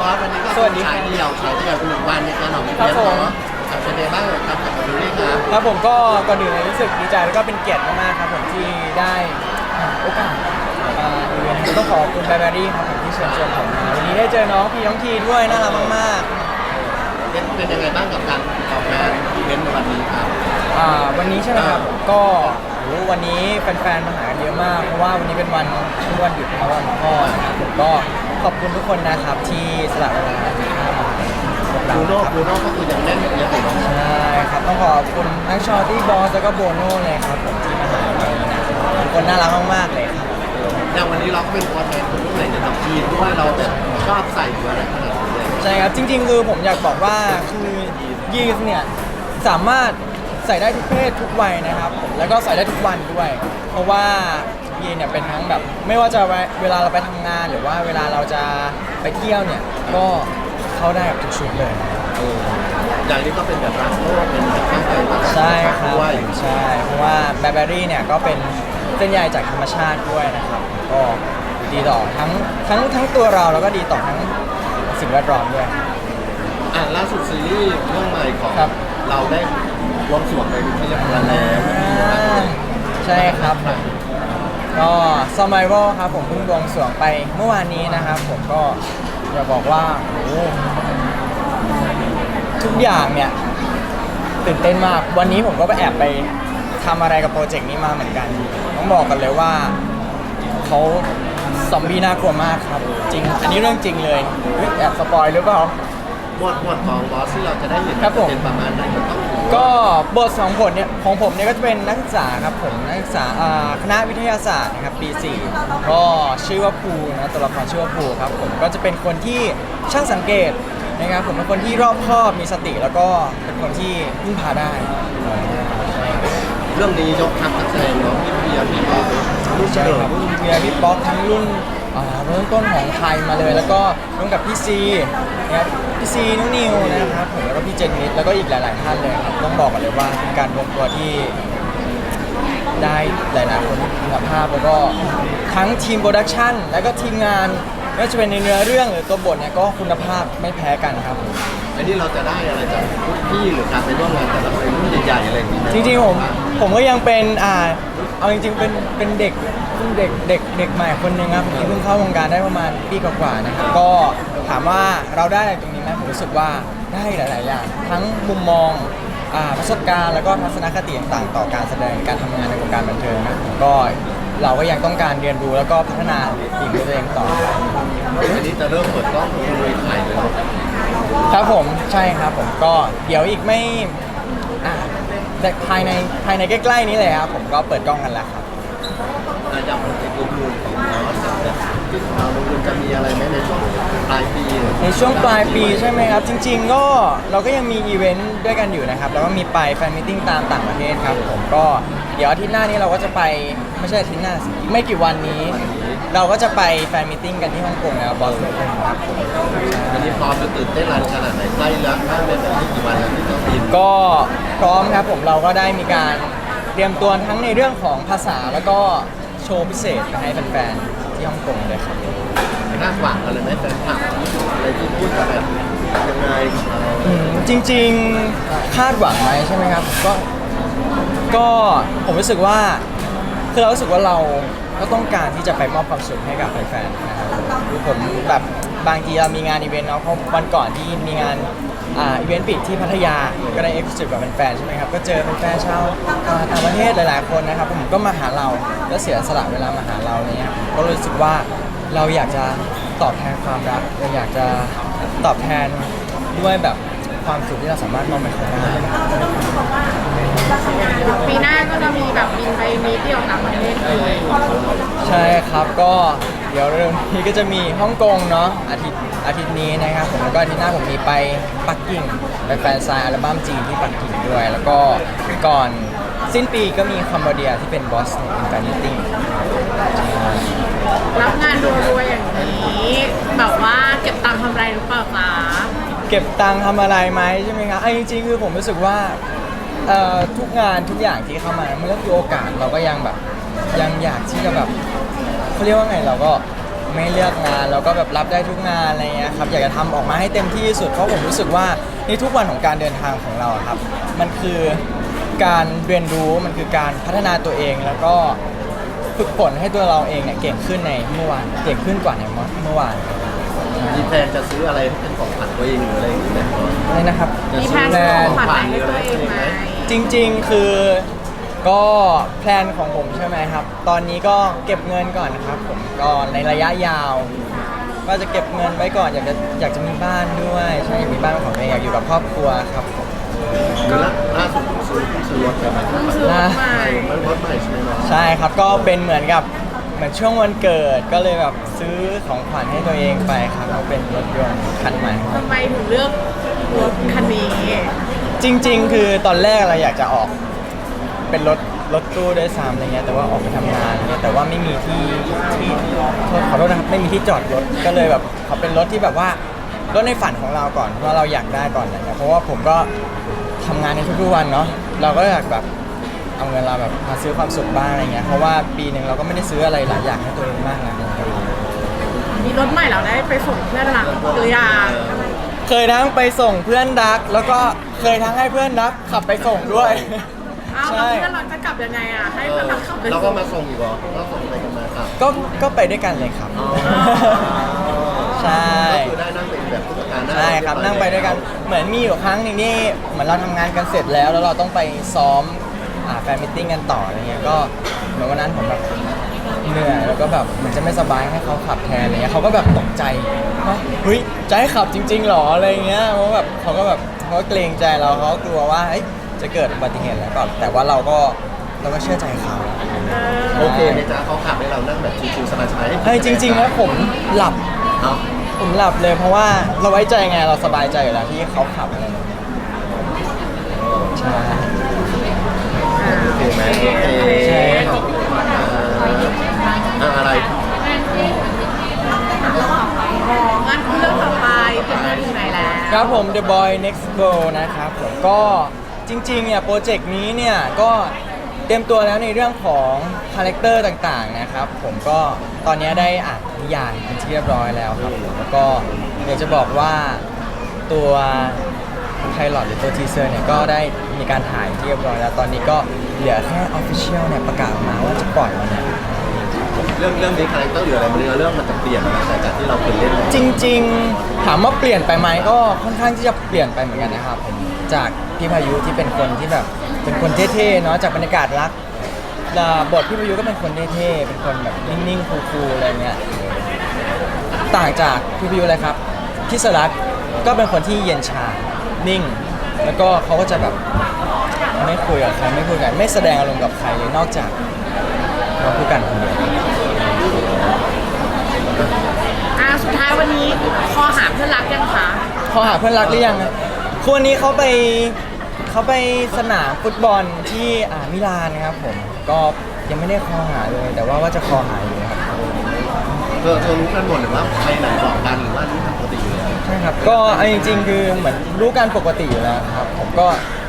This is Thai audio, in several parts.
บอสวันนี้ก็สวัสดีครับ ฉายเดี่ยวฉายเดี่ยวหนึ่งวันในการออกครับเรียนผมเนาะอะเป็นไงบ้างครับกับดูนี่ครับครับผมก็ก่อนอื่นเลยรู้สึกดีใจแล้วก็เป็นเกียรติมากๆครับผมที่ได้อ่าโอกาสอ่าอีเวนต์นี้ต้องขอบคุณแบร์เบอรี่ครับผมที่เชิญชวนผมมาวันนี้ได้เจอน้องพี่น้องทีด้วยน่ารักมากเป็นเป็นยังไงบ้างกับการออกงานอีเวนต์ในวันนี้ครับๆอ่าวันนี้ใช่ไหมครับ ก็โหวันนี้แฟนๆมาหากันเยอะมาก เพราะว่าวันนี้เป็นวันวันหยุดแล้ววันพ่อนะครับผมก็ ขอบคุณทุกคนนะครับที่สละเวลาที่เข้ามาพวกเราบูโน่ครับบูโน่ก็คือยังเล่นอยู่เยอะอยู่เนาะใช่ครับต้องขอบคุณทั้งชอตตี้บอสแล้วก็โบโน่เลยครับผมที่มาหาในนี้นะครับทุกคนน่ารักมากๆเลยครับ อย่างวันนี้เราก็เป็นตัวแทนคนรุ่นใหม่ในตับทีมด้วยเราแบบชอบใส่อยู่อะไรขนาดนี้เลยใช่ครับจริงๆคือผมอยากบอกว่าคือยีนส์เนี่ยสามารถใส่ได้ทุกเพศทุกวัยนะครับผมแล้วก็ใส่ได้ทุกวันด้วย เพราะว่า ยีนเนี่ยเป็นทั้งแบบ ไม่ว่าจะเวลาเราไปทำงาน หรือว่าเวลาเราจะไปเที่ยวเนี่ยก็เข้าได้กับทุกชุดเลยอย่างนี้ก็เป็นแบบรักโลกเป็นแบบตั้งใจมาใช่ครับด้วยใช่เพราะว่าแบร์เบอรี่เนี่ยก็เป็นเส้นใยจากธรรมชาติด้วยนะครับ ก็ดีต่อทั้งทั้งทั้งตัวเราแล้วก็ดีต่อทั้งสิ่งแวดล้อมด้วย อะล่าสุดซีรีส์เรื่องใหม่ของครับ เราได้รวมสวมไปเป็นที่เรียบร้อยแล้วใช่ครับ ผมก็ Survival ครับผมเพิ่งบวงสรวงไปเมื่อวานนี้นะครับ ผมก็อยากบอกว่าโอ้โหทุกอย่างเนี่ยตื่นเต้นมาก วันนี้ผมก็ไปแอบไปทำอะไรกับโปรเจกต์นี้มาเหมือนกัน ต้องบอกกันเลยว่าเขาซอมบี้น่ากลัวมากครับ จริง อันนี้เรื่องจริงเลยเฮ้ยแอบสปอยหรือเปล่าบทบทของบอสที่เราจะได้เห็นครับผมจะเป็นประมาณไหนมันต้อง ก็บทสองบทเนี่ยของผมเนี่ยก็จะเป็นนักศึกษาครับผมนักศึกษาอ่าคณะวิทยาศาสตร์นะครับปี 4 ก็ชื่อว่าภูนะตัวละครชื่อว่าภูครับผมก็จะเป็นคนที่ช่างสังเกตนะครับผมเป็นคนที่รอบคอบมีสติแล้วก็เป็นคนที่พึ่งพาได้ เรื่องนี้ยกทัพนักแสดงเนาะพี่เพียร์พี่บอสลูกเฉใช่ลิครัมบมีพี่ป๊อกทั้งรุ่นอ่าเริ่มต้นของไทยมาเลย แล้วก็ร่วมกับพี่ซีนะครับพี่ซีนุ้นิวนะครับผมแล้วก็พี่ เจนนิดแล้วก็อีกหลาย ๆ ท่านเลยครับต้องบอกกันเลยว่าเป็นการรวมตัวที่ได้หลาย ๆ คนที่คุณภาพแล้วก็ทั้งทีมโปรดักชันแล้วก็ทีมงานไม่ว่าจะเป็นในเนื้อเรื่องหรือตัวบทเนี่ยก็คุณภาพไม่แพ้กันครับ อันนี้เราจะได้อะไรจากทุกพี่หรือการไปร่วมงานแต่ละคนรุ่นใหญ่ๆอะไรอย่างนี้ไหจริง ๆ ผมผมก็ยังเป็นอ่าเอาจริง ๆ เป็นเป็นเด็กเพิ่งเด็กเด็กเด็กใหม่คนหนึ่งครับผมที่เพิ่งเข้าวงการได้ประมาณปีกว่าๆนะครับก็ถามว่าเราได้อะไรตรงนี้ไหมผมรู้สึกว่า ได้หลาย ๆ อย่าง ทั้งมุมมองอ่าประสบการณ์แล้วก็ทัศนคติต่างๆ ต่อการแสดงการทำงานในวงการบันเทิงนะผมก็เราก็ยังต้องการเรียนรู้แล้วก็พัฒนาฝีมือตัวเองต่อไปอันนี้จะเริ่มเปิดกล้องดูลุยถ่ายเลยเนาะครับผมใช่ครับผมก็เดี๋ยวอีกไม่อ่าแต่ภายในภายในใกล้ ๆ นี้เลยครับผมก็เปิดกล้องกันแล้วครับ อาจจะเป็นกลุ่มๆของบอสแบบที่เราดูจะมีอะไรไหมในช่วง ปลายปีหรือในช่วงปลายปีใช่ไหมครับ จริง ๆ ก็เราก็ยังมีอีเวนต์ด้วยกันอยู่นะครับ แล้วก็มีไปแฟนมิทติ้งตามต่างประเทศครับผมก็เดี๋ยวอาทิตย์หน้านี้เราก็จะไปไม่ใช่อาทิตย์หน้าสิไม่กี่วันนี้ เราก็จะไปแฟนมิทติ้งกันที่ฮ่องกงแล้วบอสโลกครับผมอันนี้พร้อมจะตื่นเต้นอะไรขนาดไหนใกล้แล้วใกล้เป็นแบบไม่กี่วันแล้วที่ต้องบินก็พร้อมครับผมเราก็ได้มีการเตรียมตัวทั้งในเรื่องของภาษาแล้วก็โชว์พิเศษไปให้แฟนๆที่ฮ่องกงเลยครับ คาดหวังอะไรไหมแฟนคลับอะไรที่พูดกับแบบยังไงกับเราอืมจริงๆคาดหวังไหมใช่ไหมครับก็ก็ผมรู้สึกว่าคือเรารู้สึกว่าเราก็ต้องการที่จะไปมอบความสุขให้กับแฟนๆนะครับคือผมแบบบางทีเรามีงานอีเวนต์เนาะเพราะวันก่อนที่มีงานอ่าอีเวนต์ปิดที่พัทยาก็ได้เอ็กซ์คลูซีฟกับแฟนๆใช่ไหมครับก็เจอแฟนๆชาวอ่าต่างประเทศหลายๆคนนะครับผมก็มาหาเราแล้วเสียสละเวลามาหาเราเนี่ยก็รู้สึกว่า เราอยากจะตอบแทนความรักเราอยากจะตอบแทนด้วยแบบความสุขที่เราสามารถมอบให้เขาได้ปีหน้าก็จะมีแบบบินไปมีเที่ยวต่างประเทศอีกใช่ครับก็เดี๋ยวเร็วนี้ก็จะมีฮ่องกงเนาะอาทิตย์อาทิตย์นี้นะครับผมแล้วก็อาทิตย์หน้าผมมีไปปักกิ่งไปแฟนซายอัลบั้มจีนที่ปักกิ่งด้วย แล้วก็ก่อน สิ้นปีก็มีคัมโบเดียที่เป็นบอสเป็นแฟนมิตติ้งรับงานรัวๆอย่างนี้แบบว่าเก็บตังค์ทำไรหรือเปล่าคะเก็บตังค์ทำอะไรไหมใช่ไหมครับไอ้จริงๆคือผมรู้สึกว่าเอ่อทุกงานทุกอย่างที่เข้ามามันก็คือโอกาสเราก็ยังแบบยังอยากที่จะแบบเขาเรียกว่าไงเราก็ไม่เลือกงานแล้วก็แบบรับได้ทุกงานอะไรเงี้ยครับอยากจะทำออกมาให้เต็มที่ที่สุดเพราะผมรู้สึกว่าในทุกวันของการเดินทางของเราอะครับ มันคือ การเรียนรู้มันคือการพัฒนาตัวเองแล้วก็ฝึกฝนให้ตัวเราเองเนี่ยเก่งขึ้นในเมื่อวานเก่งขึ้นกว่าในเมื่อวานมีแพลนจะซื้ออะไรให้เป็นของขวัญตัวเองหรืออะไรอย่างเงี้ยไหมนี่นะครับมีแพลนซื้อของขวัญอะไรให้ตัวเองไหมจริง ๆคือก็แพลนของผมใช่ไหมครับ ตอนนี้ก็เก็บเงินก่อนนะครับ ผมก็ในระยะยาว ก็จะเก็บเงินไว้ก่อนอยากจะอยากจะมีบ้านด้วยใช่อยากมีบ้านเป็นของตัวเองอยากอยู่กับครอบครัวครับผมคือล่าล่าสุด ซื้อซื้อรถใช่ไหมต้องซื้อรถใหม่รถใหม่ใช่ไหมเนาะใช่ครับก็เป็นเหมือนกับเหมือนช่วงวันเกิดก็เลยแบบซื้อของขวัญให้ตัวเองไปครับก็เป็นรถยนต์คันใหม่ ทำไมถึงเลือกรถคันนี้ จริง ๆ คือตอนแรกเราอยากจะออก เป็นรถรถตู้ด้วยซ้ำอะไรเงี้ยแต่ว่าออกไปทำงานอะไรเงี้ยแต่ว่าไม่มีที่ที่โทษขอโทษนะครับไม่มีที่จอดรถก็เลยแบบขอเป็นรถที่แบบว่ารถในฝันของเราก่อนว่าเราอยากได้ก่อนอะไรเงี้ยเพราะว่าผมก็ ทำงานในทุกๆวันเนาะเราก็อยากแบบเอาเงินเราแบบมาซื้อความสุขบ้างอะไรเงี้ยเพราะว่าปีหนึ่งเราก็ไม่ได้ซื้ออะไรหลายอย่างให้ตัวเองมากนะมีรถใหม่เราได้ไปส่งเพื่อนหลังหรือยังเคยทั้งไปส่งเพื่อนรัก แล้วก็เคยทั้งให้เพื่อนรักขับไปส่งด้วย อ้าวใช่แล้วเพื่อนเราจะกลับยังไงอะ ให้เอเพื่ออนเราขับไปเราส่ก็งมาส่งอีกเหรอเราส่งไปกันมาครับก็ก็ไปด้วยกันเลยครับอ๋อใช่ ก็คือได้นั่งเป็นแบบผู้จัดการได้ ใช่ครับนั่งไปด้วยกันเหมือนมีอยู่ครั้งหนึงนี่เหมือนเราทำงานกันเสร็จแล้ว แล้วเราต้องไปซ้อมอ่าแฟนมิทติ้งกันต่ออะไรเงี้ยก็เหมือนวันนั้นผมแบบเหนื่อยแล้วก็แบบเหมันจะไม่สบายให้เขาขับแทนอะไรเงี้ยเขาก็แบบตกใจว่าเฮ้ยจะให้ขับจริง ๆหรออะไรเงี้ยเพราะแบบเขาก็แบบเขาก็เกรงใจเราเขาก็กลัวว่าเอ้ยจะเกิดอุบัติเหตุอะไรเปล่าแต่ว่าเราก็เราก็เชื่อใจเขา โอเคไหมจ๊ะเขาขับให้เรานั่งแบบชิวๆสบายๆเฮ้ยจริงๆแล้วผมหลับเอ้า ผมหลับเลยเพราะว่าเราไว้ใจไงเราสบายใจอยู่แล้วที่เขาขับอะไรแบบนี้ใช่โอเคไหมโอเคใช่ขอบคุณครับ อะอะไรอ๋องั้นเรื่องต่อไปเป็นเรื่องถึงไหนแล้ว ครับผม The Boy Next World นะครับผมก็จริงๆเนี่ยโปรเจกต์นี้เนี่ยก็ เตรียมตัวแล้วในเรื่องของคาแรคเตอร์ต่างๆนะครับ ผมก็ตอนนี้ได้อ่านนิยายเป็นที่เรียบร้อยแล้วครับผมแล้วก็เดี๋ยวจะบอกว่าตัวไพลอตหรือตัวทีเซอร์เนี่ยก็ได้มีการถ่ายที่เรียบร้อยแล้ว ตอนนี้ก็เหลือแค่ออฟฟิเชียลเนี่ยประกาศออกมาว่าจะปล่อยวันไหน เรื่องเรื่องนี้คาแรคเตอร์หรืออะไรมันเนื้อเรื่องมันจะเปลี่ยนนะแต่จากที่เราเคยเล่นมาจริงๆ ถามว่าเปลี่ยนไปไหมก็ค่อนข้างที่จะเปลี่ยนไปเหมือนกันนะครับผมจาก พี่พายุที่เป็นคนที่แบบ เป็นคนเท่ๆเนาะจากบรรยากาศรักอ่าบทพี่พายุก็เป็นคนเท่ๆเป็นคนแบบนิ่งๆคูลๆอะไรเงี้ยต่างจากพี่พายุเลยครับพี่สรัตก็เป็นคนที่เย็นชานิ่ง แล้วก็เขาก็จะแบบไม่คุยกับใครไม่คุยกันไม่แสดงอารมณ์กับใครเลยนอกจากเราคุยกันคนเดียวอะสุดท้ายวันนี้คอหาเพื่อนรักยังคะเขาหาเพื่อนรักหรือยังอะคือวันนี้เขาไป เขาไปสนามฟุตบอลที่อ่ามิลานนะครับผม ก็ยังไม่ได้คอหาเลย แต่ว่าว่าจะคอหาอยู่ครับเธอเธอรู้กันหมดหรือว่าไปไหนบอกกันหรือว่านี่ทำปกติอยู่แล้วใช่ครับ ก็เอาจริงๆคือเหมือนรู้กันปกติอยู่แล้วครับ ผมก็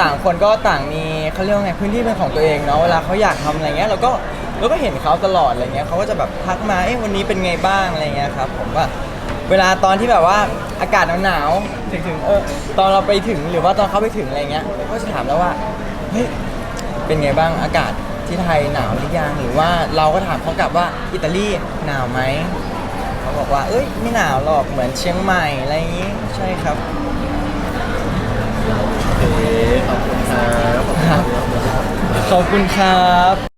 ต่างคนก็ต่างมีเขาเรียกว่าไงพื้นที่เป็นของตัวเองเนาะเวลาเขาอยากทำอะไรเงี้ยเราก็เราก็เห็นเขาตลอดอะไรเงี้ยเขาก็จะแบบทักมาเอ้วันนี้เป็นไงบ้างอะไรเงี้ยครับ ผมว่าเวลาตอนที่แบบว่า อากาศหนาวๆถึงถึงๆเออตอนเราไปถึงหรือว่าตอนเขาไปถึงอะไรเงี้ยก็จะถามแล้วว่าเฮ้ยเป็นไงบ้างอากาศที่ไทยหนาวหรือยังหรือว่าเราก็ถามเขากลับว่าอิตาลีหนาวไหมเขาบอกว่า เอ้ยไม่หนาวหรอกเหมือนเชียงใหม่อะไรอย่างงี้ใช่ครับโอเคขอบคุณครับขอบคุณครับขอบคุณครับ